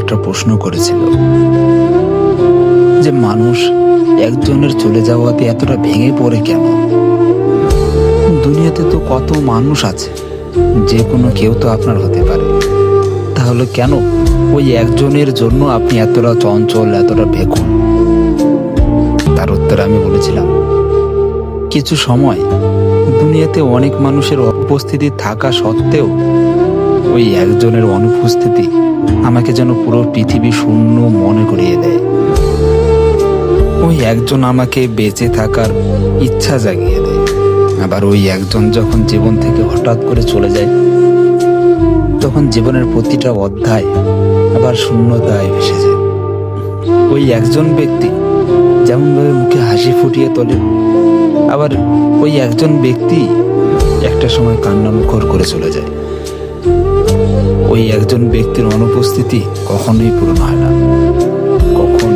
একটা প্রশ্ন করেছিল। যে মানুষ একজনের চলে যাওয়াতে এতটা ভেঙে পড়ে কেন? দুনিয়াতে তো কত মানুষ আছে, যে কোনো কেউ তো আপনার হতে পারে। তাহলে কেন ওই একজনের জন্য আপনি এতটা চঞ্চল, এতটা বেগুন তার উত্তরে আমি বলেছিলাম, কিছু সময় দুনিয়াতে অনেক মানুষের উপস্থিতি থাকা সত্ত্বেও ওই একজনের অনুপস্থিতি আমাকে যেন পুরো পৃথিবী শূন্য মনে করিয়ে দেয়। ওই একজন আমাকে বেঁচে থাকার ইচ্ছা জাগিয়ে দেয়। আবার ওই একজন যখন জীবন থেকে হঠাৎ করে চলে যায়, তখন জীবনের প্রতিটা অধ্যায় আবার শূন্যতায় ভেসে যায়। ওই একজন ব্যক্তি যেমনভাবে মুখে হাসি ফুটিয়ে তোলে, আবার ওই একজন ব্যক্তি একটা সময় কান্নামুখর করে চলে যায়। ওই একজন ব্যক্তির অনুপস্থিতি কখনোই পূরণ হয় না। কখনো